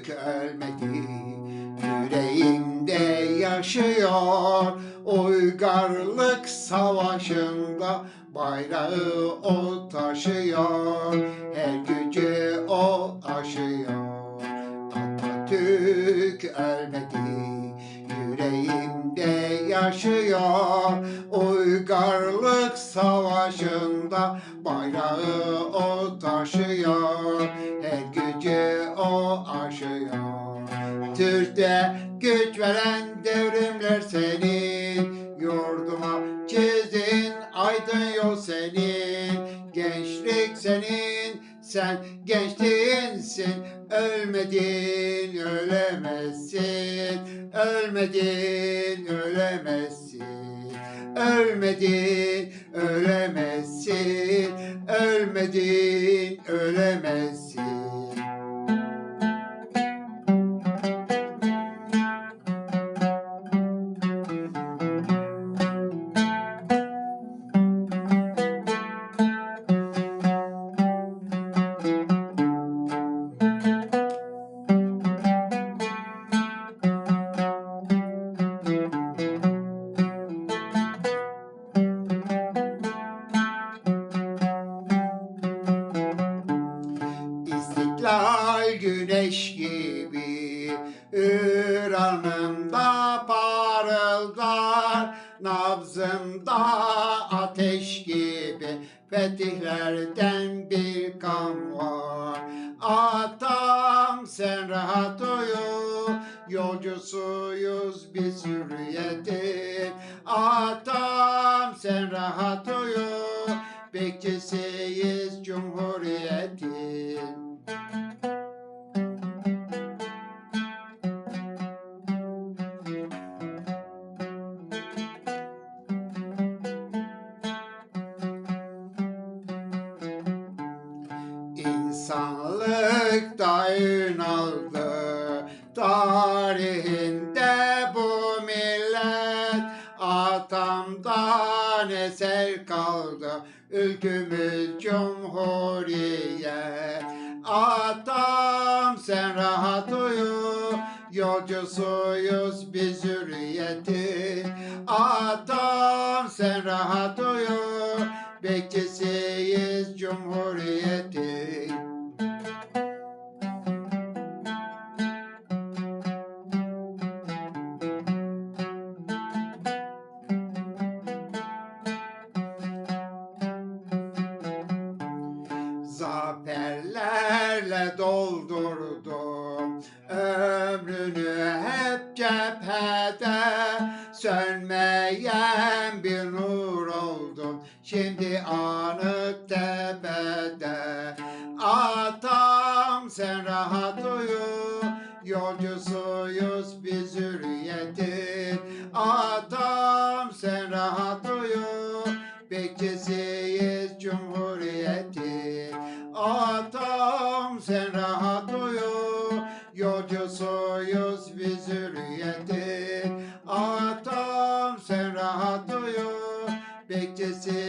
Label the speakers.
Speaker 1: artık ölmedi Yüreğimde yaşıyor. Uygarlık savaşında Bayrağı o taşıyor. Her gücü o aşıyor. Atatürk ölmedi Yüreğimde yaşıyor. o Uygarlık savaşında bayrağı o taşıyor. Her gücü o aşıyor. Türk'te güç veren devrimler senin Yurduma çizdin aydın yol senin Gençlik senin sen gençliğinsin. Ölmedin ölemezsin. Ölmedin ölemezsin Ölmedin ölemezsin. Ölmedin ölemezsin güneş gibi Üranımda parıldar. Nabzımda ateş gibi Fetihlerden bir kan var. Atam sen rahat uyu Yolcusuyuz biz hürriyetin Atam sen rahat uyu Bekçisiyiz cumhuriyetin İnsanlık da ün aldı. Tarihinde bu millet atamdan eser kaldı. Ülkümüz cumhuriyet atam sen rahat uyu yolcusuyuz biz hürriyetin atam sen rahat uyu bekçisiyiz cumhuriyetin Zaferlerle doldurdum. Ömrünü hep cephede Sönmeyen bir nur oldum. Şimdi anık tepede Atam sen rahat uyu. Yolcusuyuz biz hürriyetin Atam sen rahat uyu sen rahat uyu. Yolcu soyuz biz hürriyeti Atam sen rahat uyu. Bekçisi